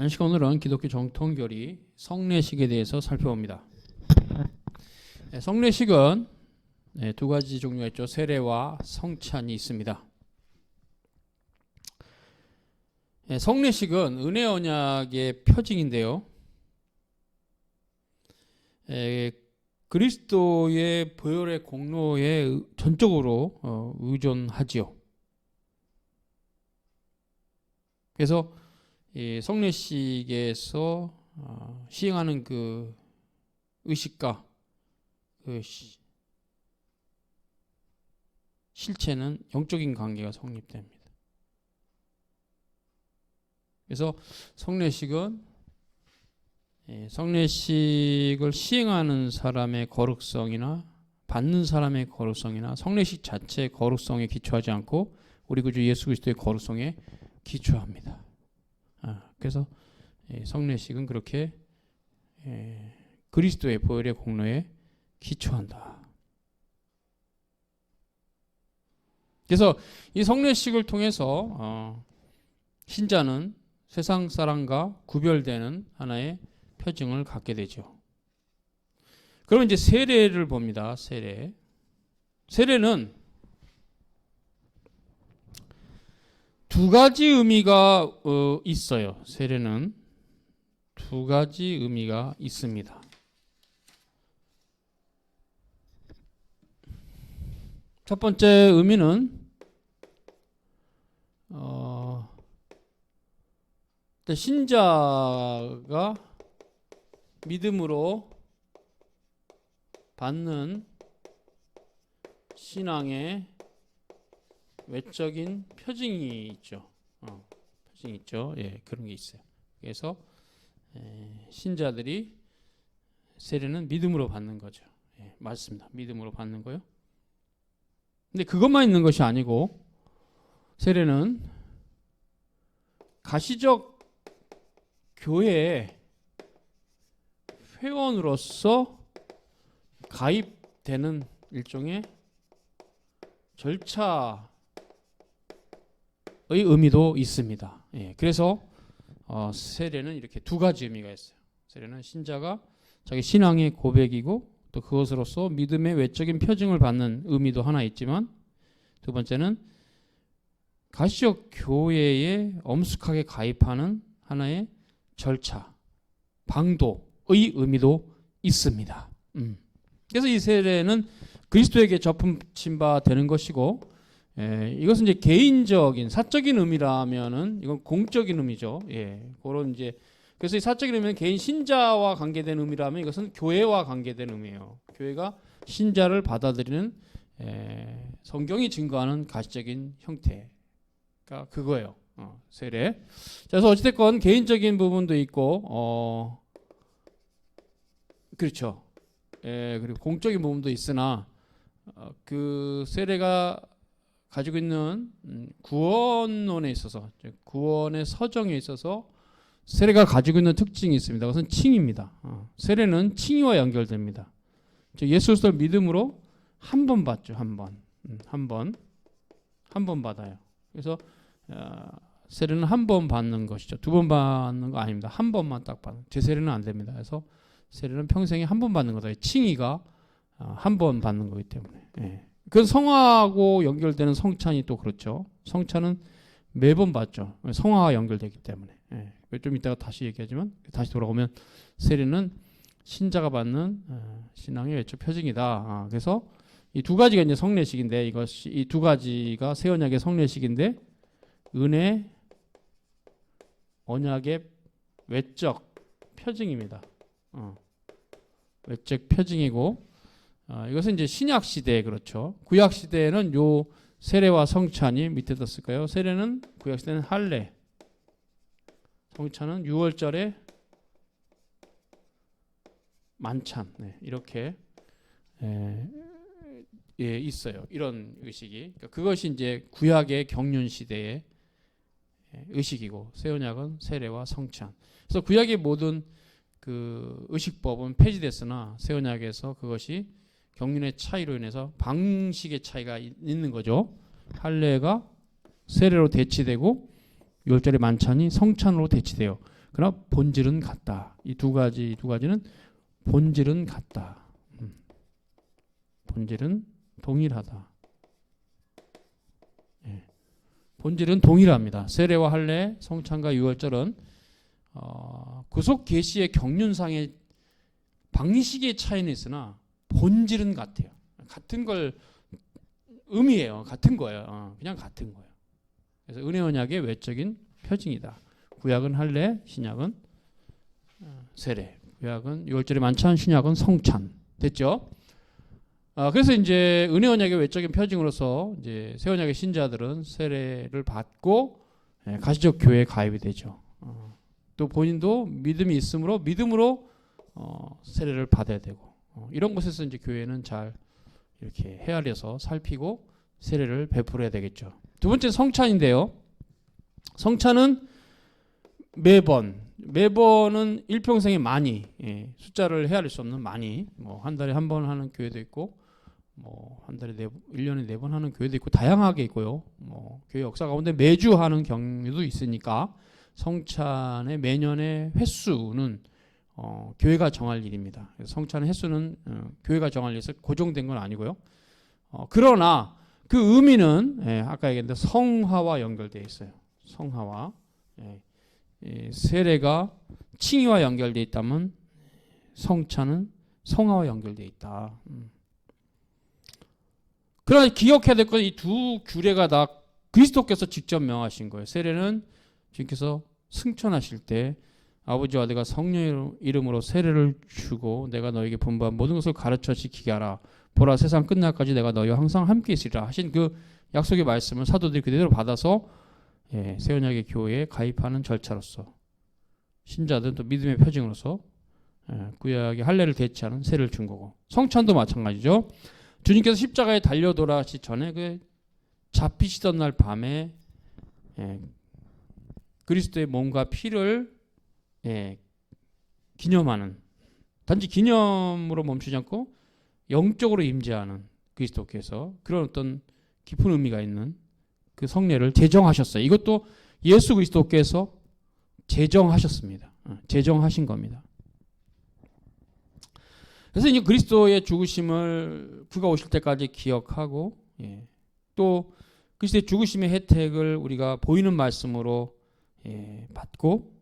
안식 오늘은 기독교 정통교리 성례식에 대해서 살펴봅니다. 네, 성례식은 네, 두 가지 종류가 있죠. 세례와 성찬이 있습니다. 네, 성례식은 은혜 언약의 표징인데요. 에, 그리스도의 보혈의 공로에 의- 전적으로 어, 의존하지요. 그래서 이 성례식에서 어, 시행하는 그 의식과 그 시- 실체는 영적인 관계가 성립됩니다. 그래서 성례식은 예, 성례식을 시행하는 사람의 거룩성이나 받는 사람의 거룩성이나 성례식 자체의 거룩성에 기초하지 않고 우리 구주 예수 그리스도의 거룩성에 기초합니다. 아, 그래서 예, 성례식은 그렇게 예, 그리스도의 보혈의 공로에 기초한다. 그래서 이 성례식을 통해서 어, 신자는 세상 사람과 구별되는 하나의 표징을 갖게 되죠. 그러면 이제 세례를 봅니다. 세례. 세례는 두 가지 의미가 어, 있어요. 세례는 두 가지 의미가 있습니다. 첫 번째 의미는 어, 일단 신자가 믿음으로 받는 신앙의 외적인 표징이 있죠. 어, 표징이 있죠. 예, 그런 게 있어요. 그래서 에, 신자들이 세례는 믿음으로 받는 거죠. 예, 맞습니다. 믿음으로 받는 거요. 근데 그것만 있는 것이 아니고 세례는 가시적 교회에 회원으로서 가입되는 일종의 절차 의 의미도 있습니다. 예, 그래서 어, 세례는 이렇게 두 가지 의미가 있어요. 세례는 신자가 자기 신앙의 고백이고 또 그것으로서 믿음의 외적인 표징을 받는 의미도 하나 있지만 두 번째는 가시적 교회에 엄숙하게 가입하는 하나의 절차, 방도의 의미도 있습니다. 음. 그래서 이 세례는 그리스도에게 접붙임 바 되는 것이고 예, 이것은 이제 개인적인 사적인 의미라면은 이건 공적인 의미죠. 예, 그런 이제 그래서 이 사적인 의미는 개인 신자와 관계된 의미라면 이것은 교회와 관계된 의미예요. 교회가 신자를 받아들이는 에, 성경이 증거하는 가시적인 형태가 그거예요. 어, 세례. 자, 그래서 어찌됐건 개인적인 부분도 있고, 어, 그렇죠. 예, 그리고 공적인 부분도 있으나 어, 그 세례가 가지고 있는 음, 구원론에 있어서 즉, 구원의 서정에 있어서 세례가 가지고 있는 특징이 있습니다. 그것은 칭입니다. 어, 세례는 칭의와 연결됩니다. 즉 예수 그리스도를 믿음으로 한 번 받죠. 한 번. 음, 한 번. 한 번 받아요. 그래서 어, 세례는 한 번 받는 것이죠. 두 번 받는 거 아닙니다. 한 번만 딱 받는. 재세례는 안 됩니다. 그래서 세례는 평생에 한 번 받는 거다. 칭의가 어, 한번 받는 거기 때문에. 예. 그 성화하고 연결되는 성찬이 또 그렇죠. 성찬은 매번 받죠. 성화와 연결되기 때문에. 예. 좀 이따가 다시 얘기하지만 다시 돌아오면 세례는 신자가 받는 어, 신앙의 외적 표징이다. 아, 그래서 이 두 가지가 이제 성례식인데 이것이 이 두 가지가 새 언약의 성례식인데 은혜 언약의 외적 표징입니다. 어. 외적 표징이고 어, 이것은 이제 신약 시대 그렇죠. 구약 시대에는 요 세례와 성찬이 밑에 뒀을까요? 세례는 구약 시대는 할례, 성찬은 6월절에 만찬 네, 이렇게 에, 예, 있어요. 이런 의식이 그러니까 그것이 이제 구약의 경륜 시대의 예, 의식이고 세언약은 세례와 성찬. 그래서 구약의 모든 그 의식법은 폐지됐으나 세언약에서 그것이 경륜의 차이로 인해서 방식의 차이가 이- 있는 거죠. 할례가 세례로 대치되고 율절의 만찬이 성찬으로 대치돼요. 그러나 본질은 같다. 이 두 가지 두 가지는 본질은 같다. 음. 본질은 동일하다. 예. 본질은 동일합니다. 세례와 할례, 성찬과 유월절은 어, 구속 계시의 경륜상의 방식의 차이는 있으나 본질은 같아요. 같은 걸 의미예요. 같은 거예요. 어, 그냥 같은 거예요. 그래서 은혜 언약의 외적인 표징이다. 구약은 할례, 신약은 어, 세례. 구약은 유월절의 만찬, 신약은 성찬. 됐죠? 아, 그래서 이제 은혜 언약의 외적인 표징으로서 이제 새 언약의 신자들은 세례를 받고 예, 가시적 교회에 가입이 되죠. 어, 또 본인도 믿음이 있으므로 믿음으로 어, 세례를 받아야 되고 어, 이런 곳에서 이제 교회는 잘 이렇게 헤아려서 살피고 세례를 베풀어야 되겠죠. 두 번째 성찬인데요. 성찬은 매번 매번은 일평생에 많이 예, 숫자를 헤아릴 수 없는 많이 뭐 한 달에 한 번 하는 교회도 있고 뭐 한 달에 네, 1년에 네 번 하는 교회도 있고 다양하게 있고요. 뭐 교회 역사 가운데 매주 하는 경우도 있으니까 성찬의 매년의 횟수는 어, 교회가 정할 일입니다. 성찬 횟수는 어, 교회가 정할 일에서 고정된 건 아니고요. 어, 그러나 그 의미는 예, 아까 얘기했는데 성화와 연결되어 있어요. 성화와 예, 이 세례가 칭의와 연결되어 있다면 성찬은 성화와 연결되어 있다. 음. 그러나 기억해야 될 건 이 두 규례가 다 그리스도께서 직접 명하신 거예요. 세례는 주님께서 승천하실 때 아버지와 내가 성령의 이름으로 세례를 주고 내가 너에게 분부한 모든 것을 가르쳐 지키게 하라. 보라 세상 끝날까지 내가 너희와 항상 함께 있으리라 하신 그 약속의 말씀을 사도들이 그대로 받아서 예, 세원약의 교회에 가입하는 절차로서 신자들은 또 믿음의 표징으로서 예, 구약의 할례를 대체하는 세를 준 거고 성찬도 마찬가지죠. 주님께서 십자가에 달려 돌아가시 전에 그 잡히시던 날 밤에 예, 그리스도의 몸과 피를 예, 기념하는 단지 기념으로 멈추지 않고 영적으로 임재하는 그리스도께서 그런 어떤 깊은 의미가 있는 그 성례를 제정하셨어요. 이것도 예수 그리스도께서 제정하셨습니다. 어, 제정하신 겁니다. 그래서 이제 그리스도의 죽으심을 그가 오실 때까지 기억하고 예, 또 그리스도의 죽으심의 혜택을 우리가 보이는 말씀으로 예, 받고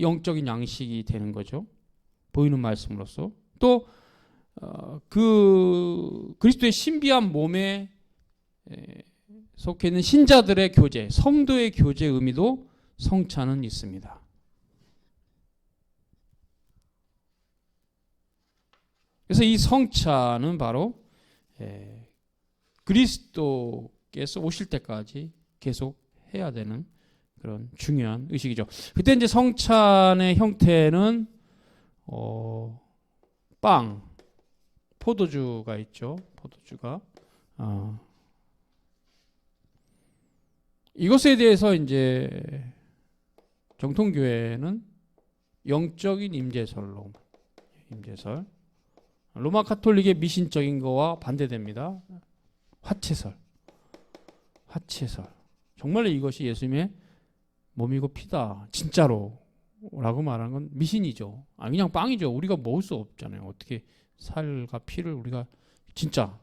영적인 양식이 되는 거죠. 보이는 말씀으로서 또 어, 그 그리스도의 신비한 몸에 에, 속해 있는 신자들의 교제, 성도의 교제 의미도 성찬은 있습니다. 그래서 이 성찬은 바로 에, 그리스도께서 오실 때까지 계속 해야 되는 그런 중요한 의식이죠. 그때 이제 성찬의 형태는 어, 빵, 포도주가 있죠. 포도주가 어, 이것에 대해서 이제 정통교회는 영적인 임재설로 임재설 로마 카톨릭의 미신적인 거와 반대됩니다. 화채설, 화채설. 정말로 이것이 예수님의 몸이고 피다. 진짜로. 라고 말하는 건 미신이죠. 아, 그냥 빵이죠. 우리가 먹을 수 없잖아요. 어떻게 살과 피를 우리가 진짜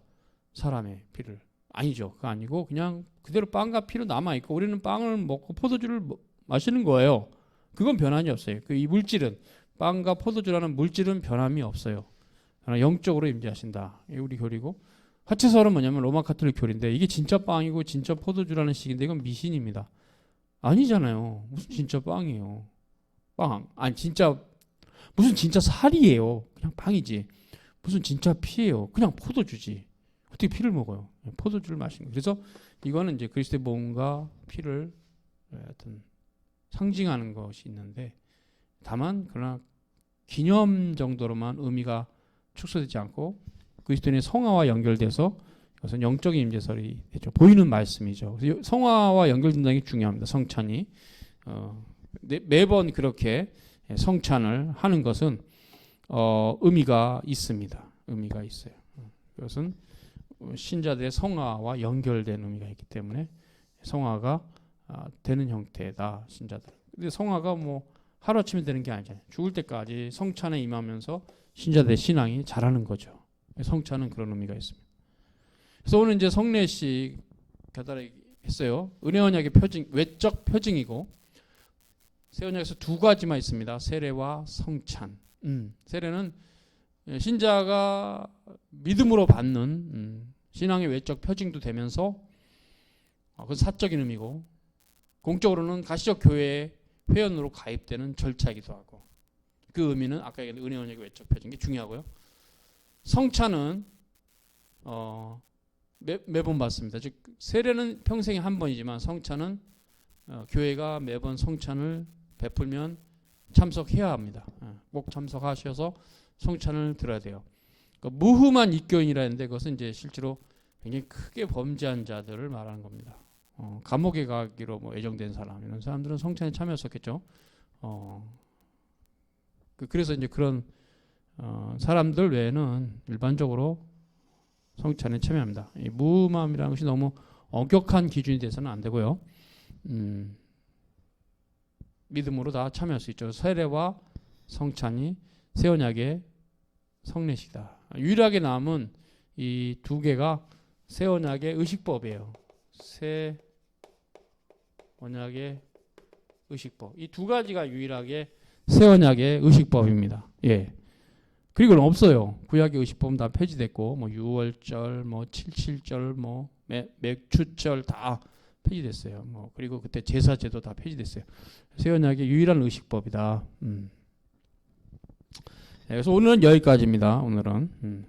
사람의 피를. 아니죠. 그거 아니고 그냥 그대로 빵과 피로 남아 있고 우리는 빵을 먹고 포도주를 마시는 거예요. 그건 변함이 없어요. 그 이 물질은 빵과 포도주라는 물질은 변함이 없어요. 영적으로 임재하신다. 우리 교리고 화채설은 뭐냐면 로마 카톨릭 교리인데 이게 진짜 빵이고 진짜 포도주라는 식인데 이건 미신입니다. 아니잖아요. 무슨 진짜 빵이에요. 빵. 아니 진짜 무슨 진짜 살이에요. 그냥 빵이지. 무슨 진짜 피예요. 그냥 포도주지. 어떻게 피를 먹어요? 포도주를 마시는 거예요. 그래서 이거는 이제 그리스도의 몸과 피를 어떤 상징하는 것이 있는데 다만 그러나 기념 정도로만 의미가 축소되지 않고 그리스도인의 성화와 연결돼서 그것은 영적인 임재설이 되죠. 보이는 말씀이죠. 성화와 연결된다는 게 중요합니다. 성찬이 어, 네, 매번 그렇게 성찬을 하는 것은 어, 의미가 있습니다. 의미가 있어요. 그것은 신자들의 성화와 연결된 의미가 있기 때문에 성화가 아, 되는 형태다 신자들. 근데 성화가 뭐 하루아침에 되는 게 아니잖아요. 죽을 때까지 성찬에 임하면서 신자들의 신앙이 자라는 거죠. 성찬은 그런 의미가 있습니다. 그래서 오늘 이제 성례식 겨달했어요. 은혜 언약의 표징, 외적 표징이고 새 언약에서 두 가지만 있습니다. 세례와 성찬. 음, 세례는 신자가 믿음으로 받는 음, 신앙의 외적 표징도 되면서 어, 그 사적인 의미고 공적으로는 가시적 교회의 회원으로 가입되는 절차이기도 하고 그 의미는 아까 얘기한 은혜 언약의 외적 표징이 중요하고요. 성찬은 어, 매, 매번 받습니다. 즉 세례는 평생에 한 번이지만 성찬은 어, 교회가 매번 성찬을 베풀면 참석해야 합니다. 어, 꼭 참석하셔서 성찬을 들어야 돼요. 그 무흠한 입교인이라 했는데 그것은 이제 실제로 굉장히 크게 범죄한 자들을 말하는 겁니다. 어, 감옥에 가기로 뭐 예정된 사람 이런 사람들은 성찬에 참여했었겠죠. 어, 그, 그래서 이제 그런 어, 사람들 외에는 일반적으로 성찬에 참여합니다. 이 무음함이라는 것이 너무 엄격한 기준이 돼서는 안 되고요. 음, 믿음으로 다 참여할 수 있죠. 세례와 성찬이 새 언약의 성례시다. 유일하게 남은 이 두 개가 새 언약의 의식법이에요. 새 언약의 의식법. 이 두 가지가 유일하게 새 언약의 의식법입니다. 예. 그리고는 없어요. 구약의 의식법은 다 폐지됐고 뭐 유월절, 뭐 칠칠절, 뭐 매- 맥추절 다 폐지됐어요. 뭐 그리고 그때 제사제도 다 폐지됐어요. 새 언약의 유일한 의식법이다. 음. 네, 그래서 오늘은 여기까지입니다. 오늘은 음.